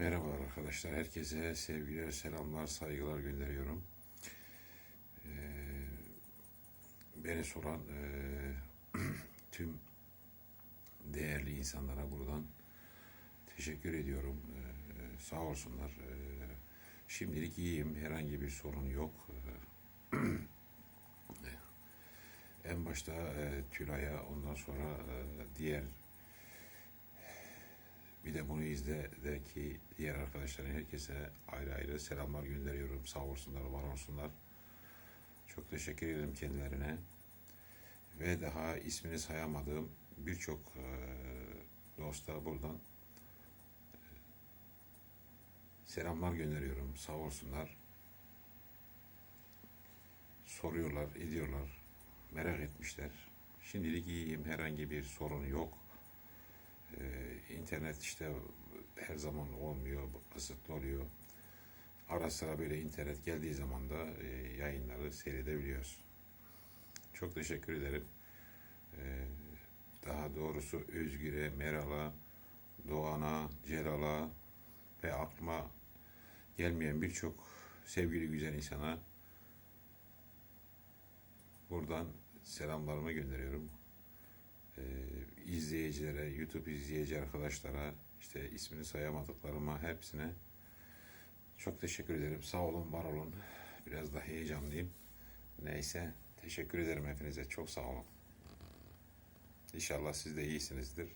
Merhaba arkadaşlar. Herkese sevgiler, selamlar, saygılar gönderiyorum. Ee, beni soran ee, tüm değerli insanlara buradan teşekkür ediyorum. Ee, sağ olsunlar. Ee, şimdilik iyiyim. Herhangi bir sorun yok. Ee, en başta ee, Tülay'a, ondan sonra ee, diğer bir de bunu izledeki diğer arkadaşların herkese ayrı ayrı selamlar gönderiyorum. Sağ olsunlar, var olsunlar. Çok teşekkür ederim kendilerine. Ve daha ismini sayamadığım birçok e, dosta buradan e, selamlar gönderiyorum. Sağ olsunlar. Soruyorlar, ediyorlar. Merak etmişler. Şimdilik iyiyim. Herhangi bir sorun yok. İnternet işte her zaman olmuyor, kısıtlı oluyor. Ara sıra böyle internet geldiği zaman da e, yayınları seyredebiliyoruz. Çok teşekkür ederim. Ee, daha doğrusu Özgür'e, Meral'a, Doğan'a, Celal'a ve aklıma gelmeyen birçok sevgili güzel insana buradan selamlarımı gönderiyorum e, izleyicilere, YouTube izleyici arkadaşlara, işte ismini sayamadıklarıma hepsine çok teşekkür ederim. Sağ olun, var olun. Biraz da heyecanlıyım. Neyse, teşekkür ederim hepinize. Çok sağ olun. İnşallah siz de iyisinizdir.